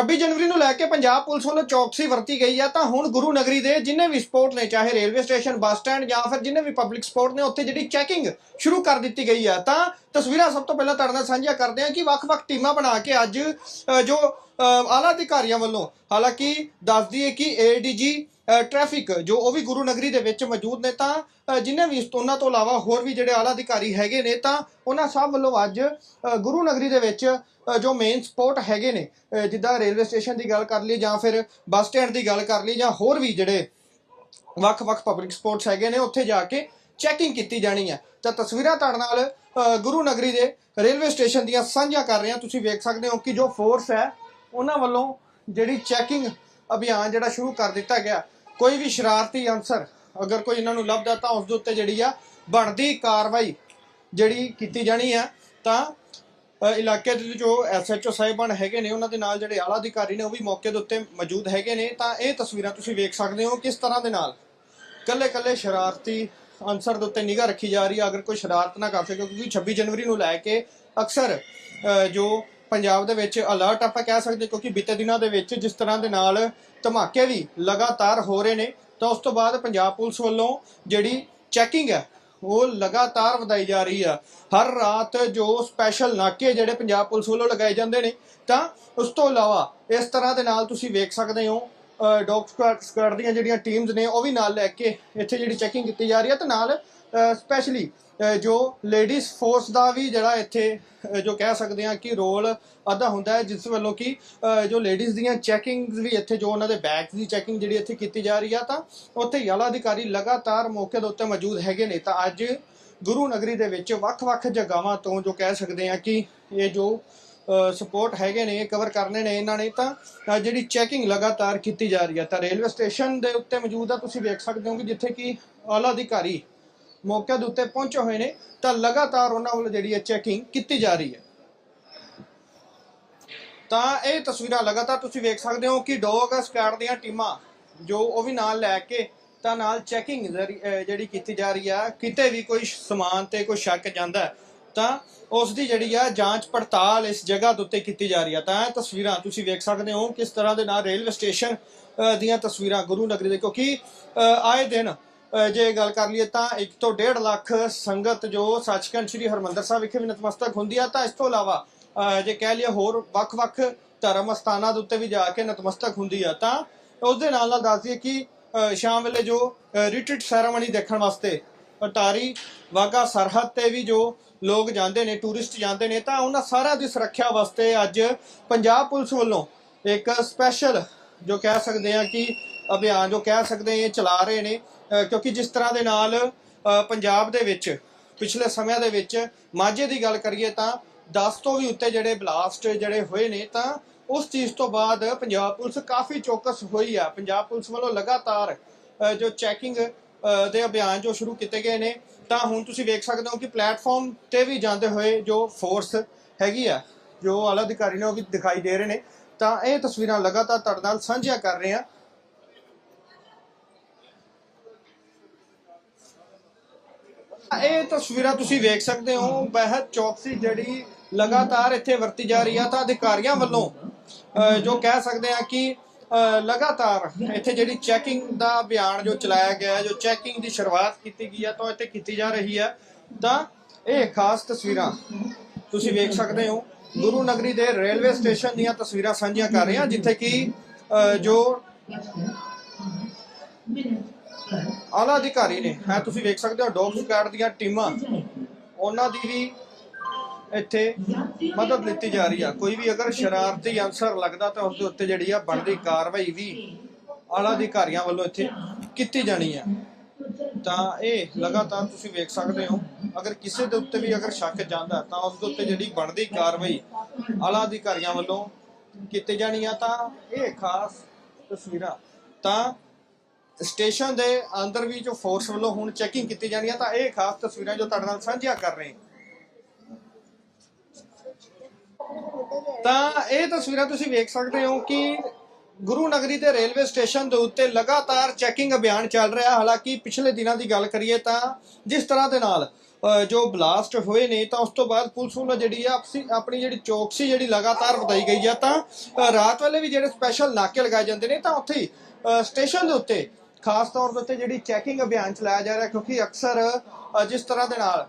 26 ਜਨਵਰੀ ਨੂੰ ਲੈ ਕੇ ਪੰਜਾਬ ਪੁਲਿਸ ਵੱਲੋਂ ਚੌਕਸੀ ਵਰਤੀ ਗਈ ਹੈ ਤਾਂ ਹੁਣ ਗੁਰੂ ਨਗਰੀ ਦੇ ਜਿੰਨੇ ਵੀ ਸਪੋਰਟ ਨੇ, ਚਾਹੇ ਰੇਲਵੇ ਸਟੇਸ਼ਨ, ਬੱਸ ਸਟੈਂਡ ਜਾਂ ਫਿਰ ਜਿੰਨੇ ਵੀ ਪਬਲਿਕ ਸਪੋਰਟ ਨੇ, ਉੱਥੇ ਜਿਹੜੀ ਚੈਕਿੰਗ ਸ਼ੁਰੂ ਕਰ ਦਿੱਤੀ ਗਈ ਹੈ ਤਾਂ ਤਸਵੀਰਾਂ ਸਭ ਤੋਂ ਪਹਿਲਾਂ ਤੁਹਾਡੇ ਨਾਲ ਸਾਂਝੀਆਂ ਕਰਦੇ ਹਾਂ ਕਿ ਵੱਖ-ਵੱਖ ਟੀਮਾਂ ਬਣਾ ਕੇ ਅੱਜ ਜੋ ਆਲਾ ਅਧਿਕਾਰੀਆਂ ਵੱਲੋਂ ਹਾਲਾਂਕਿ ਦੱਸਦੀ ਹੈ ਕਿ ਏਡੀਜੀ ਟ੍ਰੈਫਿਕ ਜੋ ਉਹ ਵੀ ਗੁਰੂ ਨਗਰੀ ਦੇ ਵਿੱਚ ਮੌਜੂਦ ਨੇ ਤਾਂ ਅ, ਜਿੰਨੇ ਵੀ ਉਹਨਾਂ ਤੋਂ ਇਲਾਵਾ ਹੋਰ ਵੀ ਜਿਹੜੇ ਆਲਾ ਅਧਿਕਾਰੀ ਹੈਗੇ ਨੇ ਤਾਂ ਉਹਨਾਂ ਸਭ ਵੱਲੋਂ ਅੱਜ ਗੁਰੂ ਨਗਰੀ ਦੇ ਵਿੱਚ ਜੋ ਮੇਨ ਸਪੋਰਟ ਹੈਗੇ ਨੇ ਜਿੱਦਾਂ ਰੇਲਵੇ ਸਟੇਸ਼ਨ ਦੀ ਗੱਲ ਕਰ ਲਈ ਜਾਂ ਫਿਰ ਬੱਸ ਸਟੈਂਡ ਦੀ ਗੱਲ ਕਰ ਲਈ ਜਾਂ ਹੋਰ ਵੀ ਜਿਹੜੇ ਵੱਖ-ਵੱਖ ਪਬਲਿਕ ਸਪੋਰਟਸ ਹੈਗੇ ਨੇ ਉੱਥੇ ਜਾ ਕੇ ਚੈਕਿੰਗ ਕੀਤੀ ਜਾਣੀ ਹੈ। ਤਾਂ ਤਸਵੀਰਾਂ ਤੁਹਾਡੇ ਨਾਲ ਗੁਰੂ ਨਗਰੀ ਦੇ ਰੇਲਵੇ ਸਟੇਸ਼ਨ ਦੀਆਂ ਸਾਂਝੀਆਂ ਕਰ ਰਹੇ ਹਾਂ। ਤੁਸੀਂ ਵੇਖ ਸਕਦੇ ਹੋ ਕਿ ਜੋ ਫੋਰਸ ਹੈ ਉਹਨਾਂ ਵੱਲੋਂ ਜਿਹੜੀ ਚੈਕਿੰਗ ਅਭਿਆਨ ਜਿਹੜਾ ਸ਼ੁਰੂ ਕਰ ਦਿੱਤਾ ਗਿਆ। ਕੋਈ ਵੀ ਸ਼ਰਾਰਤੀ ਅਨਸਰ ਅਗਰ ਕੋਈ ਇਹਨਾਂ ਨੂੰ ਲੱਭਦਾ ਤਾਂ ਉਸ ਦੇ ਉੱਤੇ ਜਿਹੜੀ ਆ ਬਣਦੀ ਕਾਰਵਾਈ ਜਿਹੜੀ ਕੀਤੀ ਜਾਣੀ ਆ, ਤਾਂ ਇਲਾਕੇ ਦੇ ਜੋ ਐਸਐਚਓ ਸਾਹਿਬਾਨ ਹੈਗੇ ਨੇ, ਉਹਨਾਂ ਦੇ ਨਾਲ ਜਿਹੜੇ ਆਲਾ ਅਧਿਕਾਰੀ ਨੇ ਉਹ ਵੀ ਮੌਕੇ ਦੇ ਉੱਤੇ ਮੌਜੂਦ ਹੈਗੇ ਨੇ, ਤਾਂ ਇਹ ਤਸਵੀਰਾਂ ਤੁਸੀਂ ਵੇਖ ਸਕਦੇ ਹੋ ਕਿਸ ਤਰ੍ਹਾਂ ਦੇ ਨਾਲ। ਕੱਲੇ ਕੱਲੇ ਸ਼ਰਾਰਤੀ ਅਨਸਰ ਦੇ ਉੱਤੇ ਨਿਗਾਹ ਰੱਖੀ ਜਾ ਰਹੀ ਹੈ ਅਗਰ ਕੋਈ ਸ਼ਰਾਰਤ ਨਾ ਕਰ ਸਕੇ, ਕਿਉਂਕਿ 26 ਜਨਵਰੀ ਨੂੰ ਲੈ ਕੇ ਅਕਸਰ ਜੋ ਪੰਜਾਬ ਦੇ ਵਿੱਚ ਅਲਰਟ ਆਪਾਂ ਕਹਿ ਸਕਦੇ ਕਿਉਂਕਿ ਬੀਤੇ ਦਿਨਾਂ ਦੇ ਵਿੱਚ ਜਿਸ ਤਰ੍ਹਾਂ ਦੇ ਨਾਲ ਧਮਾਕੇ ਵੀ ਲਗਾਤਾਰ ਹੋ ਰਹੇ ਨੇ, ਤਾਂ ਉਸ ਤੋਂ ਬਾਅਦ ਪੰਜਾਬ ਪੁਲਿਸ ਵੱਲੋਂ ਜਿਹੜੀ ਚੈਕਿੰਗ ਹੈ, ਉਹ ਲਗਾਤਾਰ ਵਧਾਈ ਜਾ ਰਹੀ ਆ। ਹਰ ਰਾਤ ਜੋ ਸਪੈਸ਼ਲ ਨਾਕੇ ਜਿਹੜੇ ਪੰਜਾਬ ਪੁਲਿਸ ਵੱਲੋਂ ਲਗਾਏ ਜਾਂਦੇ ਨੇ, ਤਾਂ ਉਸ ਤੋਂ ਇਲਾਵਾ ਇਸ ਤਰ੍ਹਾਂ ਦੇ ਨਾਲ ਤੁਸੀਂ ਵੇਖ ਸਕਦੇ ਹੋ ਡੌਗ ਸਕੁਆਡ ਦੀਆਂ ਜਿਹੜੀਆਂ ਟੀਮਸ ਨੇ, ਉਹ ਵੀ ਨਾਲ ਲੈ ਕੇ ਇੱਥੇ ਜਿਹੜੀ ਚੈਕਿੰਗ ਕੀਤੀ ਜਾ ਰਹੀ ਹੈ ਤੇ ਨਾਲ ਸਪੈਸ਼ਲੀ ਜੋ ਲੇਡੀਜ਼ ਫੋਰਸ ਦਾ ਵੀ ਜਿਹੜਾ ਇੱਥੇ ਜੋ ਕਹਿ ਸਕਦੇ ਆ ਕਿ ਰੋਲ ਅਦਾ ਹੁੰਦਾ ਹੈ, ਜਿਸ ਵੱਲੋਂ ਕਿ ਜੋ ਲੇਡੀਜ਼ ਦੀਆਂ ਚੈਕਿੰਗਸ ਵੀ ਇੱਥੇ, ਜੋ ਉਹਨਾਂ ਦੇ ਬੈਗਸ ਦੀ ਚੈਕਿੰਗ ਜਿਹੜੀ ਇੱਥੇ ਕੀਤੀ ਜਾ ਰਹੀ ਆ, ਤਾਂ ਉੱਥੇ ਹੀ ਆਲਾ ਅਧਿਕਾਰੀ ਲਗਾਤਾਰ ਮੌਕੇ ਦੇ ਉੱਤੇ ਮੌਜੂਦ ਹੈਗੇ ਨੇ। ਤਾਂ ਅੱਜ ਗੁਰੂ ਨਗਰੀ ਦੇ ਵਿੱਚ ਵੱਖ-ਵੱਖ ਜਗ੍ਹਾਵਾਂ ਤੋਂ ਜੋ ਕਹਿ ਸਕਦੇ ਆ ਕਿ ਇਹ ਜੋ ਸਪੋਰਟ ਹੈਗੇ ਨੇ ਕਵਰ ਕਰਨੇ ਨੇ ਇਹਨਾਂ ਨੇ, ਤਾਂ ਜਿਹੜੀ ਚੈਕਿੰਗ ਲਗਾਤਾਰ ਕੀਤੀ ਜਾ ਰਹੀ ਹੈ ਤਾਂ ਰੇਲਵੇ ਸਟੇਸ਼ਨ ਦੇ ਉੱਤੇ ਮੌਜੂਦ ਆ, ਤੁਸੀਂ ਵੇਖ ਸਕਦੇ ਹੋ ਕਿ ਜਿੱਥੇ ਕਿ ਆਲਾ ਅਧਿਕਾਰੀ ਮੌਕੇ ਦੇ ਉੱਤੇ ਪਹੁੰਚੇ ਹੋਏ ਨੇ ਤਾਂ ਲਗਾਤਾਰ ਉਹਨਾਂ ਵੱਲੋਂ ਜਿਹੜੀ ਹੈ ਚੈਕਿੰਗ ਕੀਤੀ ਜਾ ਰਹੀ ਹੈ। ਤਾਂ ਇਹ ਤਸਵੀਰਾਂ ਲਗਾਤਾਰ ਤੁਸੀਂ ਵੇਖ ਸਕਦੇ ਹੋ ਕਿ ਡੌਗ ਸਕਾਡ ਦੀਆਂ ਟੀਮਾਂ ਜੋ ਉਹ ਵੀ ਨਾਲ ਲੈ ਕੇ ਤਾਂ ਨਾਲ ਚੈਕਿੰਗ ਜਿਹੜੀ ਕੀਤੀ ਜਾ ਰਹੀ ਆ ਕਿਤੇ ਵੀ ਕੋਈ ਸਮਾਨ ਤੇ ਕੋਈ ਸ਼ੱਕ ਜਾਂਦਾ ਤਾਂ ਉਸ ਦੀ ਜਿਹੜੀ ਆ ਜਾਂਚ ਪੜਤਾਲ ਇਸ ਜਗ੍ਹਾ ਦੇ ਉੱਤੇ ਕੀਤੀ ਜਾ ਰਹੀ ਆ। ਤਾਂ ਇਹ ਤਸਵੀਰਾਂ ਤੁਸੀਂ ਵੇਖ ਸਕਦੇ ਹੋ ਕਿਸ ਤਰ੍ਹਾਂ ਦੇ ਨਾਲ ਰੇਲਵੇ ਸਟੇਸ਼ਨ ਦੀਆਂ ਤਸਵੀਰਾਂ ਗੁਰੂ ਨਗਰੀ ਦੇ ਕਿਉਂਕਿ ਅ, ਆਏ ਦਿਨ ਜੇ ਗੱਲ ਕਰ ਲਈਏ ਤਾਂ 1 ਤੋਂ 1.5 ਲੱਖ ਸੰਗਤ ਜੋ ਸੱਚਖੰਡ ਸ੍ਰੀ ਹਰਮੰਦਰ ਸਾਹਿਬ ਵਿਖੇ ਵੀ ਨਤਮਸਤਕ ਹੁੰਦੀ ਆ, ਤਾਂ ਇਸ ਤੋਂ ਇਲਾਵਾ ਜੇ ਕਹਿ ਲਈਏ ਹੋਰ ਵੱਖ-ਵੱਖ ਧਰਮ ਸਥਾਨਾਂ ਦੇ ਉੱਤੇ ਵੀ ਜਾ ਕੇ ਨਤਮਸਤਕ ਹੁੰਦੀ ਆ, ਤਾਂ ਉਸ ਦੇ ਨਾਲ ਨਾਲ ਦੱਸ ਦਈਏ ਕਿ ਸ਼ਾਮ ਵੇਲੇ ਜੋ ਰਿਟਰੀਟ ਸੈਰਾਮਨੀ ਦੇਖਣ ਵਾਸਤੇ ਅਟਾਰੀ ਵਾਗਾ ਸਰਹੱਦ ਤੇ ਵੀ ਜੋ ਲੋਕ ਜਾਂਦੇ ਨੇ ਟੂਰਿਸਟ ਜਾਂਦੇ ਨੇ, ਤਾਂ ਉਹਨਾਂ ਸਾਰਿਆਂ ਦੀ ਸੁਰੱਖਿਆ ਵਾਸਤੇ ਅੱਜ ਪੰਜਾਬ ਪੁਲਿਸ ਵੱਲੋਂ ਇੱਕ ਸਪੈਸ਼ਲ ਜੋ ਕਹਿ ਸਕਦੇ ਆ ਕਿ ਅਭਿਆਨ ਜੋ ਕਹਿ ਸਕਦੇ ਇਹ ਚਲਾ ਰਹੇ ਨੇ ਕਿਉਂਕਿ ਜਿਸ ਤਰ੍ਹਾਂ ਦੇ ਨਾਲ ਪੰਜਾਬ ਦੇ ਵਿੱਚ ਪਿਛਲੇ ਸਮਿਆਂ ਦੇ ਵਿੱਚ ਮਾਝੇ ਦੀ ਗੱਲ ਕਰੀਏ ਤਾਂ 10 ਤੋਂ ਵੀ ਉੱਤੇ ਜਿਹੜੇ ਬਲਾਸਟ ਜਿਹੜੇ ਹੋਏ ਨੇ, ਤਾਂ ਉਸ ਚੀਜ਼ ਤੋਂ ਬਾਅਦ ਪੰਜਾਬ ਪੁਲਿਸ ਕਾਫੀ ਚੌਕਸ ਹੋਈ ਆ। ਪੰਜਾਬ ਪੁਲਿਸ ਵੱਲੋਂ ਲਗਾਤਾਰ ਜੋ ਚੈਕਿੰਗ ਦੇ ਅਭਿਆਨ ਜੋ ਸ਼ੁਰੂ ਕੀਤੇ ਗਏ ਨੇ, ਤਾਂ ਹੁਣ ਤੁਸੀਂ ਵੇਖ ਸਕਦੇ ਹੋ ਕਿ ਪਲੇਟਫਾਰਮ ਤੇ ਵੀ ਜਾਂਦੇ ਹੋਏ ਜੋ ਫੋਰਸ ਹੈਗੀ ਆ, ਜੋ ਆਲਾ ਅਧਿਕਾਰੀ ਨੇ ਉਹ ਵੀ ਦਿਖਾਈ ਦੇ ਰਹੇ ਨੇ, ਤਾਂ ਇਹ ਤਸਵੀਰਾਂ ਲਗਾਤਾਰ ਤੁਹਾਡੇ ਨਾਲ ਸਾਂਝੀਆਂ ਕਰ ਰਹੇ ਆ ਇਹ ਤਸਵੀਰਾਂ ਤੁਸੀਂ ਵੇਖ ਸਕਦੇ ਹੋ ਬਹਿਤ ਚੌਕਸੀ ਜਿਹੜੀ ਲਗਾਤਾਰ ਇੱਥੇ ਵਰਤੀ ਜਾ ਰਹੀ ਆ ਤਾਂ ਅਧਿਕਾਰੀਆਂ ਵੱਲੋਂ ਜੋ ਕਹਿ ਸਕਦੇ ਆ ਕਿ ਲਗਾਤਾਰ ਇੱਥੇ ਜਿਹੜੀ ਚੈਕਿੰਗ ਦਾ ਅਭਿਆਨ ਜੋ ਚਲਾਇਆ ਗਿਆ ਹੈ ਜੋ ਚੈਕਿੰਗ ਦੀ ਸ਼ੁਰੂਆਤ ਕੀਤੀ ਗਈ ਹੈ ਤਾਂ ਇੱਥੇ ਕੀਤੀ ਜਾ ਰਹੀ ਹੈ ਤਾਂ ਇਹ ਖਾਸ ਤਸਵੀਰਾਂ ਤੁਸੀਂ ਵੇਖ ਸਕਦੇ ਹੋ। ਗੁਰੂ ਨਗਰੀ ਦੇ ਰੇਲਵੇ ਸਟੇਸ਼ਨ ਦੀਆਂ ਤਸਵੀਰਾਂ ਸਾਂਝੀਆਂ ਕਰ ਰਹੇ ਹਾਂ ਜਿੱਥੇ ਕਿ ਅਹ, ਜੋ ਆਲਾ ਅਧਿਕਾਰੀ ਨੇ ਹੈ ਤੁਸੀਂ ਵੇਖ ਸਕਦੇ ਹੋ ਡੌਗ ਸਕਾਡ ਦੀਆਂ ਟੀਮਾਂ, ਉਹਨਾਂ ਦੀ ਵੀ ਇੱਥੇ ਮਦਦ ਲਿੱਤੀ ਜਾ ਰਹੀ ਆ। ਕੋਈ ਵੀ ਅਗਰ ਸ਼ਰਾਰਤੀ ਅਨਸਰ ਲੱਗਦਾ ਤਾਂ ਉਸ ਦੇ ਉੱਤੇ ਜਿਹੜੀ ਆ ਬਣਦੀ ਕਾਰਵਾਈ ਵੀ ਆਲਾ ਅਧਿਕਾਰੀਆਂ ਵੱਲੋਂ ਇੱਥੇ ਕੀਤੀ ਜਾਣੀ ਆ। ਤਾਂ ਇਹ ਲਗਾਤਾਰ ਤੁਸੀਂ ਵੇਖ ਸਕਦੇ ਹੋ, ਅਗਰ ਕਿਸੇ ਦੇ ਉੱਤੇ ਵੀ ਅਗਰ ਸ਼ੱਕ ਜਾਂਦਾ ਤਾਂ ਉਸ ਦੇ ਉੱਤੇ ਜਿਹੜੀ ਬਣਦੀ ਕਾਰਵਾਈ ਆਲਾ ਅਧਿਕਾਰੀਆਂ ਵੱਲੋਂ ਕੀਤੀ ਜਾਣੀ ਆ। ਤਾਂ ਇਹ ਖਾਸ ਤਸਵੀਰਾਂ, ਤਾਂ ਸਟੇਸ਼ਨ ਦੇ ਅੰਦਰ ਵੀ ਜੋ ਫੋਰਸ ਵੱਲੋਂ ਹੁਣ ਚੈਕਿੰਗ ਕੀਤੀ ਜਾਣੀ ਹੈ ਤਾਂ ਇਹ ਖਾਸ ਤਸਵੀਰਾਂ ਜੋ ਤੁਹਾਡੇ ਨਾਲ ਸਾਂਝੀਆਂ ਕਰ ਰਹੇ ਹਾਂ। ਤਾਂ ਇਹ ਤਸਵੀਰਾਂ ਤੁਸੀਂ ਵੇਖ ਸਕਦੇ ਹੋ ਕਿ ਗੁਰੂ ਨਗਰੀ ਦੇ ਰੇਲਵੇ ਸਟੇਸ਼ਨ ਦੇ ਉੱਤੇ ਲਗਾਤਾਰ ਚੈਕਿੰਗ ਅਭਿਆਨ ਚੱਲ ਰਿਹਾ। ਹਾਲਾਂਕਿ ਪਿਛਲੇ ਦਿਨਾਂ ਦੀ ਗੱਲ ਕਰੀਏ ਤਾਂ ਜਿਸ ਤਰ੍ਹਾਂ ਦੇ ਨਾਲ ਜੋ ਬਲਾਸਟ ਹੋਏ ਨੇ, ਤਾਂ ਉਸ ਤੋਂ ਬਾਅਦ ਪੁਲਿਸ ਵੱਲੋਂ ਜਿਹੜੀ ਆ ਆਪਣੀ ਜਿਹੜੀ ਚੌਕਸੀ ਜਿਹੜੀ ਲਗਾਤਾਰ ਵਧਾਈ ਗਈ ਆ, ਤਾਂ ਰਾਤ ਵੇਲੇ ਵੀ ਜਿਹੜੇ ਸਪੈਸ਼ਲ ਨਾਕੇ ਲਗਾਏ ਜਾਂਦੇ ਨੇ, ਤਾਂ ਉੱਥੇ ਹੀ ਸਟੇਸ਼ਨ ਦੇ ਉੱਤੇ ਖਾਸ ਤੌਰ ਦੇ ਉੱਤੇ ਜਿਹੜੀ ਚੈਕਿੰਗ ਅਭਿਆਨ ਚਲਾਇਆ ਜਾ ਰਿਹਾ ਕਿਉਂਕਿ ਅਕਸਰ ਜਿਸ ਤਰ੍ਹਾਂ ਦੇ ਨਾਲ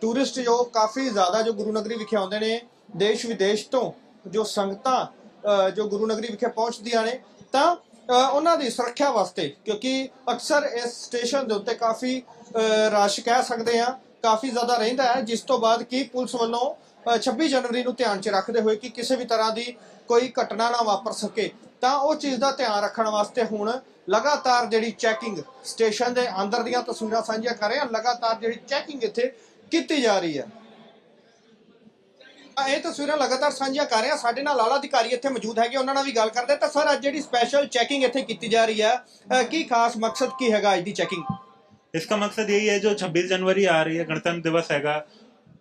ਟੂਰਿਸਟ ਜੋ ਕਾਫੀ ਜ਼ਿਆਦਾ ਜੋ ਗੁਰੂ ਨਗਰੀ ਵਿਖੇ ਆਉਂਦੇ ਨੇ ਦੇਸ਼ ਵਿਦੇਸ਼ ਤੋਂ ਜੋ ਸੰਗਤਾਂ ਜੋ ਗੁਰੂ ਨਗਰੀ ਵਿਖੇ ਪਹੁੰਚਦੀਆਂ ਨੇ ਤਾਂ ਉਹਨਾਂ ਦੀ ਸੁਰੱਖਿਆ ਵਾਸਤੇ ਕਿਉਂਕਿ ਅਕਸਰ ਇਸ ਸਟੇਸ਼ਨ ਦੇ ਉੱਤੇ ਕਾਫੀ ਅ, ਰਸ਼ ਕਹਿ ਸਕਦੇ ਆ ਕਾਫੀ ਜ਼ਿਆਦਾ ਰਹਿੰਦਾ ਹੈ ਜਿਸ ਤੋਂ ਬਾਅਦ ਕੀ ਪੁਲਿਸ ਵੱਲੋਂ ਅ, 26 ਜਨਵਰੀ ਨੂੰ ਧਿਆਨ 'ਚ ਰੱਖਦੇ ਹੋਏ ਕਿ ਕਿਸੇ ਵੀ ਤਰ੍ਹਾਂ ਦੀ ਕੋਈ ਘਟਨਾ ਨਾ ਵਾਪਰ ਸਕੇ। ਤਾਂ ਉਹ ਚੀਜ਼ ਦਾ ਧਿਆਨ ਰੱਖਣ ਵਾਸਤੇ ਹੁਣ ਲਗਾਤਾਰ ਜਿਹੜੀ ਚੈਕਿੰਗ ਸਟੇਸ਼ਨ ਦੇ ਅੰਦਰ ਦੀਆਂ ਤਸਵੀਰਾਂ ਸਾਂਝੀਆਂ ਕਰ ਰਹੇ ਹਾਂ ਲਗਾਤਾਰ ਜਿਹੜੀ ਚੈਕਿੰਗ ਇੱਥੇ ਕੀਤੀ ਜਾ ਰਹੀ ਹੈ ਆ ਇਹ ਤਸਵੀਰਾਂ ਲਗਾਤਾਰ ਸਾਂਝੀਆਂ ਕਰ ਰਹੇ ਹਾਂ ਸਾਡੇ ਨਾਲ ਆਲਾ ਅਧਿਕਾਰੀ ਇੱਥੇ ਮੌਜੂਦ ਹੈਗੇ ਉਹਨਾਂ ਨਾਲ ਵੀ ਗੱਲ ਕਰਦੇ ਤਾਂ ਸਰ ਅੱਜ ਜਿਹੜੀ ਸਪੈਸ਼ਲ ਚੈਕਿੰਗ ਇੱਥੇ ਕੀਤੀ ਜਾ ਰਹੀ ਹੈ ਅ, ਕੀ ਖਾਸ ਮਕਸਦ ਕੀ ਹੈਗਾ ਅੱਜ ਦੀ ਚੈਕਿੰਗ इसका मकसद यही है जो 26 जनवरी आ रही है गणतंत्र दिवस हैगा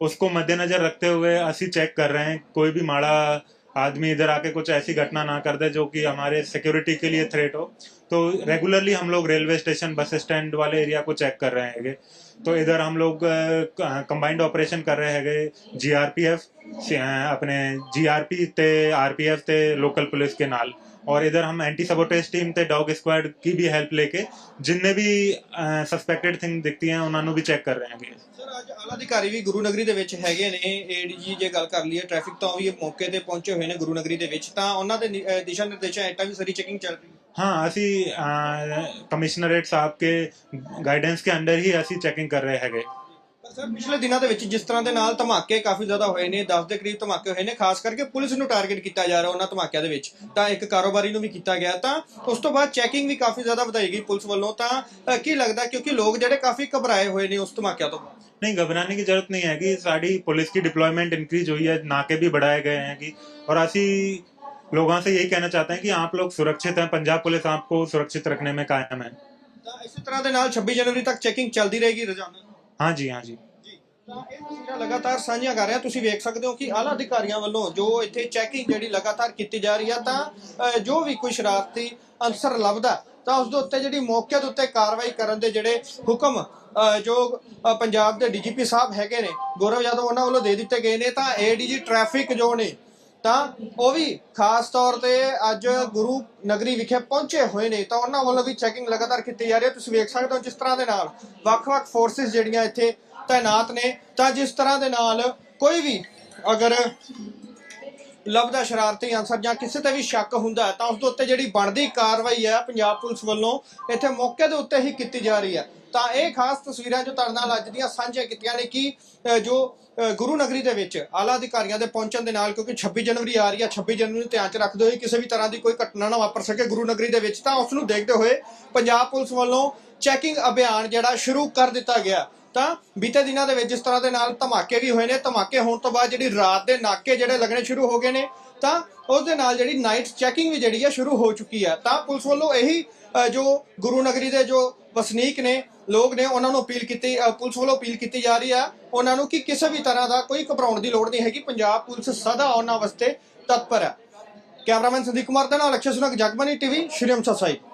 उसको मद्देनजर रखते हुए ਅਸੀਂ चेक कर रहे हैं कोई भी माड़ा आदमी इधर आके कुछ ऐसी घटना ना कर दे जो कि हमारे सिक्योरिटी के लिए थ्रेट हो तो रेगुलरली हम लोग रेलवे स्टेशन बस स्टैंड वाले एरिया को चेक कर रहे हैं तो इधर हम लोग कंबाइंड ऑपरेशन कर रहे हैं जीआरपीएफ अपने जीआरपी ते आरपीएफ ते लोकल पुलिस के नाल और इधर हम एंटी सबोटेज टीम ਤੇ ਡੌਗ ਸਕੁਆਡ की भी हेल्प लेके ਜਿੰਨੇ ਵੀ ਸਸਪੈਕਟਡ ਥਿੰਗ ਦਿਖਤੀ ਹੈ ਉਹਨਾਂ ਨੂੰ ਵੀ ਚੈੱਕ ਕਰ ਰਹੇ ਹੈਗੇ ਸਰ ਅੱਜ ਆਲਾ ਅਧਿਕਾਰੀ ਵੀ ਗੁਰੂ ਨਗਰੀ ਦੇ ਵਿੱਚ ਹੈਗੇ ਨੇ ਏਡੀਜੀ ਜੇ ਗੱਲ ਕਰ ਲਈਏ ਟ੍ਰੈਫਿਕ ਤੋਂ ਵੀ ਇਹ ਮੌਕੇ ਤੇ ਪਹੁੰਚੇ ਹੋਏ ਨੇ ਗੁਰੂ ਨਗਰੀ ਦੇ ਵਿੱਚ ਤਾਂ ਉਹਨਾਂ ਦੇ ਨਿ- ਅ, ਦਿਸ਼ਾ ਨਿਰਦੇਸ਼ਾਂ ਹੇਠਾਂ ਵੀ ਸਾਰੀ ਚੈਕਿੰਗ ਚੱਲ ਰਹੀ ਹੈ ਹਾਂ ਅਸੀਂ ਕਮਿਸ਼ਨਰੇਟ ਸਾਹਿਬ ਕੇ ਗਾਈਡੈਂਸ ਕੇ ਅੰਡਰ ਹੀ ਅਸੀਂ ਚੈਕਿੰਗ ਕਰ ਰਹੇ ਹੈਗੇ ਪਰ ਸਰ ਪਿਛਲੇ ਦਿਨਾਂ ਦੇ ਵਿੱਚ ਜਿਸ ਤਰ੍ਹਾਂ ਦੇ ਨਾਲ ਧਮਾਕੇ ਕਾਫੀ ਜ਼ਿਆਦਾ ਹੋਏ ਨੇ 10 ਦੇ ਕਰੀਬ ਧਮਾਕੇ ਹੋਏ ਨੇ ਖਾਸ ਕਰਕੇ ਪੁਲਿਸ ਨੂੰ ਟਾਰਗੇਟ ਕੀਤਾ ਜਾ ਰਿਹਾ ਉਹਨਾਂ ਧਮਾਕਿਆਂ ਦੇ ਵਿੱਚ ਤਾਂ ਇੱਕ ਕਾਰੋਬਾਰੀ ਨੂੰ ਵੀ ਕੀਤਾ ਗਿਆ ਤਾਂ ਉਸ ਤੋਂ ਬਾਅਦ ਚੈਕਿੰਗ ਵੀ ਕਾਫੀ ਜ਼ਿਆਦਾ ਵਧਾਈ ਗਈ ਪੁਲਿਸ ਵੱਲੋਂ ਤਾਂ ਅ, ਕੀ ਲੱਗਦਾ ਕਿਉਂਕਿ ਲੋਕ ਜਿਹੜੇ ਕਾਫੀ ਘਬਰਾਏ ਹੋਏ ਨੇ ਉਸ ਧਮਾਕਿਆਂ ਤੋਂ नहीं घबराने की जरूरत नहीं हैगी साड़ी पुलिस की डिप्लॉयमेंट इंक्रीज हुई है नाके भी बढ़ाए गए हैं कि और ਅਸੀਂ लोगों से यही कहना चाहते हैं कि आप लोग सुरक्षित हैं पंजाब पुलिस आपको सुरक्षित रखने में कायम है ਤਾਂ ਇਸੇ ਤਰ੍ਹਾਂ ਦੇ ਨਾਲ 26 ਜਨਵਰੀ ਤੱਕ ਚੈਕਿੰਗ ਚੱਲਦੀ ਰਹੇਗੀ ਰੋਜ਼ਾਨਾ हाँ जी हाँ जी ਜੀ ਤਾਂ ਇਹ ਤਸਵੀਰਾਂ ਲਗਾਤਾਰ ਸਾਂਝੀਆਂ ਕਰ ਰਹੇ ਹਾਂ ਤੁਸੀਂ ਵੇਖ ਸਕਦੇ ਹੋ ਕਿ ਆਲਾ ਅਧਿਕਾਰੀਆਂ ਵੱਲੋਂ ਜੋ ਇੱਥੇ ਚੈਕਿੰਗ ਜਿਹੜੀ ਲਗਾਤਾਰ ਕੀਤੀ ਜਾ ਰਹੀ ਹੈ ਤਾਂ ਅ, ਜੋ ਵੀ ਕੋਈ ਸ਼ਰਾਰਤੀ ਅਨਸਰ ਲੱਭਦਾ ਤਾਂ ਉਸ ਦੇ ਉੱਤੇ ਜਿਹੜੀ ਮੌਕੇ ਦੇ ਉੱਤੇ ਕਾਰਵਾਈ ਕਰਨ ਦੇ ਜਿਹੜੇ ਹੁਕਮ ਅ, ਜੋ ਅ, ਪੰਜਾਬ ਦੇ ਡੀਜੀਪੀ ਸਾਹਿਬ ਹੈਗੇ ਨੇ ਗੌਰਵ ਯਾਦਵ ਉਹਨਾਂ ਵੱਲੋਂ ਦੇ ਦਿੱਤੇ ਗਏ ਨੇ ਤਾਂ ਏਡੀਜੀ ਟ੍ਰੈਫਿਕ ਜੋ ਨੇ ਤਾਂ ਉਹ ਵੀ ਖਾਸ ਤੌਰ ਤੇ ਅੱਜ ਗੁਰੂ ਨਗਰੀ ਵਿਖੇ ਪਹੁੰਚੇ ਹੋਏ ਨੇ ਤਾਂ ਉਹਨਾਂ ਵੱਲੋਂ ਵੀ ਚੈਕਿੰਗ ਲਗਾਤਾਰ ਕੀਤੀ ਜਾ ਰਹੀ ਹੈ। ਤੁਸੀਂ ਵੇਖ ਸਕਦੇ ਹੋ ਜਿਸ ਤਰ੍ਹਾਂ ਦੇ ਨਾਲ ਵੱਖ-ਵੱਖ ਫੋਰਸਿਸ ਜਿਹੜੀਆਂ ਇੱਥੇ ਤਾਇਨਾਤ ਨੇ, ਤਾਂ ਜਿਸ ਤਰ੍ਹਾਂ ਦੇ ਨਾਲ ਕੋਈ ਵੀ ਅਗਰ ਲੱਭਦਾ ਸ਼ਰਾਰਤੀ ਅਨਸਰ ਜਾਂ ਕਿਸੇ ਤੇ ਵੀ ਸ਼ੱਕ ਹੁੰਦਾ ਤਾਂ ਉਸ ਦੇ ਉੱਤੇ ਜਿਹੜੀ ਬਣਦੀ ਕਾਰਵਾਈ ਹੈ ਪੰਜਾਬ ਪੁਲਿਸ ਵੱਲੋਂ ਇੱਥੇ ਮੌਕੇ ਦੇ ਉੱਤੇ ਹੀ ਕੀਤੀ ਜਾ ਰਹੀ ਹੈ। ਤਾਂ ਇਹ ਖਾਸ ਤਸਵੀਰਾਂ ਜੋ ਤੁਹਾਡੇ ਨਾਲ ਅੱਜ ਦੀਆਂ ਸਾਂਝੀਆਂ ਕੀਤੀਆਂ ਨੇ ਕਿ ਜੋ ਗੁਰੂ ਨਗਰੀ ਦੇ ਵਿੱਚ ਆਲਾ ਅਧਿਕਾਰੀਆਂ ਦੇ ਪਹੁੰਚਣ ਦੇ ਨਾਲ ਕਿਉਂਕਿ 26 ਜਨਵਰੀ ਆ ਰਹੀ ਹੈ 26 ਜਨਵਰੀ ਨੂੰ ਧਿਆਨ 'ਚ ਰੱਖਦੇ ਹੋਏ ਕਿਸੇ ਵੀ ਤਰ੍ਹਾਂ ਦੀ ਕੋਈ ਘਟਨਾ ਨਾ ਵਾਪਰ ਸਕੇ ਗੁਰੂ ਨਗਰੀ ਦੇ ਵਿੱਚ, ਤਾਂ ਉਸ ਨੂੰ ਦੇਖਦੇ ਹੋਏ ਪੰਜਾਬ ਪੁਲਿਸ ਵੱਲੋਂ ਚੈਕਿੰਗ ਅਭਿਆਨ ਜਿਹੜਾ ਸ਼ੁਰੂ ਕਰ ਦਿੱਤਾ ਗਿਆ। ਤਾਂ ਬੀਤੇ ਦਿਨਾਂ ਦੇ ਵਿੱਚ ਜਿਸ ਤਰ੍ਹਾਂ ਦੇ ਨਾਲ ਧਮਾਕੇ ਵੀ ਹੋਏ ਨੇ, ਧਮਾਕੇ ਹੋਣ ਤੋਂ ਬਾਅਦ ਜਿਹੜੀ ਰਾਤ ਦੇ ਨਾਕੇ ਜਿਹੜੇ ਲੱਗਣੇ ਸ਼ੁਰੂ ਹੋ ਗਏ ਨੇ, ਤਾਂ ਉਸ ਦੇ ਨਾਲ ਜਿਹੜੀ ਨਾਈਟ ਚੈਕਿੰਗ ਵੀ ਜਿਹੜੀ ਹੈ ਸ਼ੁਰੂ ਹੋ ਚੁੱਕੀ ਹੈ ਤਾਂ ਪੁਲਿਸ ਵੱਲੋਂ ਇਹੀ ਜੋ ਗੁਰੂ ਨਗਰੀ ਦੇ ਜੋ ਵਸਨੀਕ ਨੇ, ਲੋਕ ਨੇ ਉਹਨਾਂ ਨੂੰ ਅਪੀਲ ਕੀਤੀ ਪੁਲਿਸ ਵੱਲੋਂ ਅਪੀਲ ਕੀਤੀ ਜਾ ਰਹੀ ਹੈ ਉਹਨਾਂ ਨੂੰ ਕਿ ਕਿਸੇ ਵੀ ਤਰ੍ਹਾਂ ਦਾ ਕੋਈ ਘਬਰਾਉਣ ਦੀ ਲੋੜ ਨਹੀਂ ਹੈਗੀ। ਪੰਜਾਬ ਪੁਲਿਸ ਸਦਾ ਉਹਨਾਂ ਵਾਸਤੇ ਤਤਪਰ ਹੈ ਕੈਮਰਾਮੈਨ ਸੰਦੀਪ ਕੁਮਾਰ ਦੇ ਨਾਲ ਅਕਸ਼ੇ ਸੁਨਕ ਜਗਬਾਨੀ ਟੀਵੀ, ਸ਼੍ਰੀ ਅੰਮ੍ਰਿਤਸਰ ਸਾਹਿਬ।